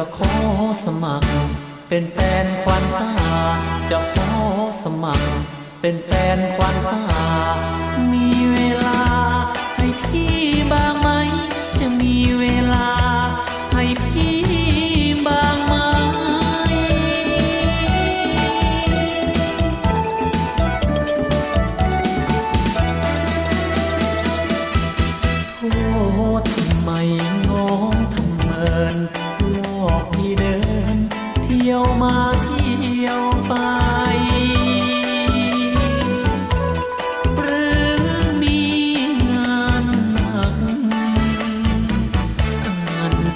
จะขอสมัคร เป็นแฟนควันตา จะขอสมัคร เป็นแฟนควันตา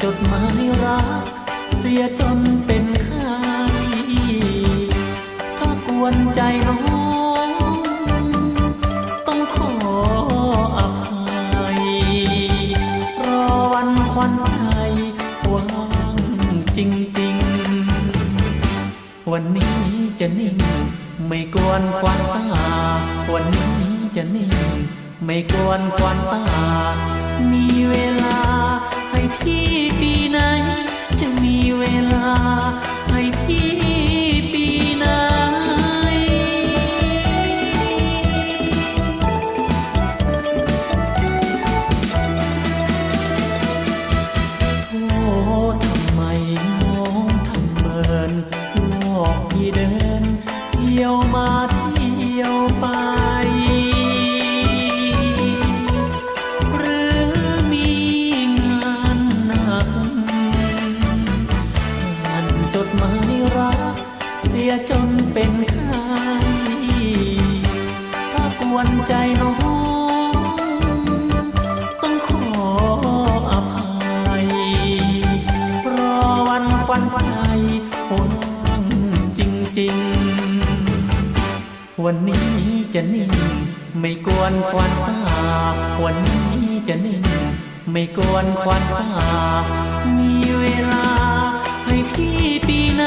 จดหมายรัก เสียจนเป็นไข้ถ้ากวนใจน้องต้องขออภัย รอวันควันไทยว่างจริงๆ วันนี้จะนิ่ง ไม่กวนควันตาวันนี้จะนิ่ง ไม่กวนควันตามีเวลาให้พี่ ลาให้พี่ หมายรัก เสียจนเป็นไข้ถ้ากวนใจน้องต้องขออภัยรอวันควันไทยว่างจริงๆ วันนี้จะนิ่ง ไม่กวนควันตา วันนี้จะนิ่ง ไม่กวนควันตา มีเวลา ที่ปีไหน